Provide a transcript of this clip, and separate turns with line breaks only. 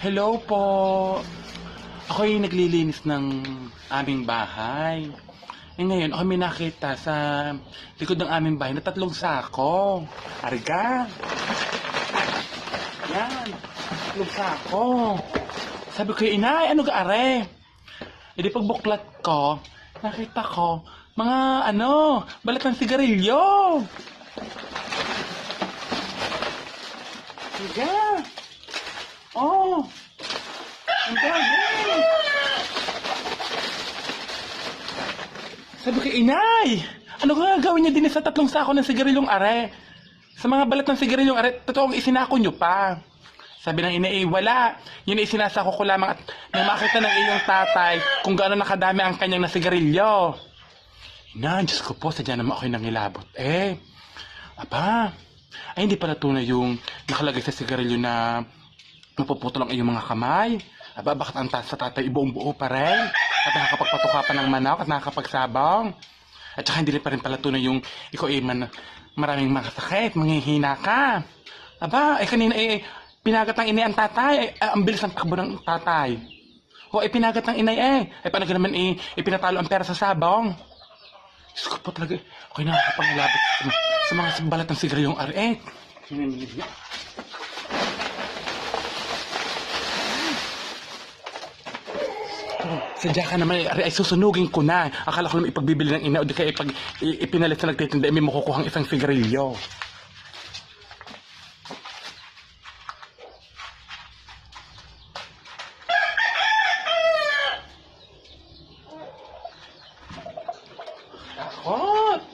Hello po. Ako yung naglilinis ng aming bahay. Eh ngayon, ako may nakita sa likod ng aming bahay na tatlong sako. Arga. Yan. Tatlong sako. Sabi ko, inay, ano ka are? E di pagbuklat ko, nakita ko, mga ano, balat ng sigarilyo. Higa. Oh. Ang. Sabi ko, inay, ano ka gagawin niyo din sa tatlong sako ng sigarilyong are? Sa mga balat ng sigarilyong are, totoong isinako niyo pa. Sabi ng ina, eh, wala. Yun ay sinasako ko lamang at nang makita ng iyong tatay kung gaano nakadami ang kanyang nasigarilyo. Ina, Diyos ko po, sadya naman ako'y nangilabot. Eh, aba, ay hindi pala tunay yung nakalagay sa sigarilyo na mapuputol ang iyong mga kamay. Aba, bakit ang taas sa tatay ibuong buo pa rin? At nakakapagpatuka pa ng manok at nakakapagsabong. At saka hindi pa rin pala tunay yung ikaw ay man, maraming mga sakit, manghihina ka. Aba, ay kanina ay pinagat ng inay ang tatay. Ay, ay, ang bilis ng takbo ng tatay. O, ay pinagat ng inay eh. Ay, paano naman eh, ipinatalo ang pera sa sabong? Diyos ko po talaga, ako'y nakakapangilabot sa, sa mga balat ng sigaryong R8. sadya ka naman, ay, ay susunugin ko na. Akala ko lang ipagbibili ng ina o di kaya ipag, ipinalit sa nagtitinda, eh, may makukuha ang isang sigarilyo. Takot!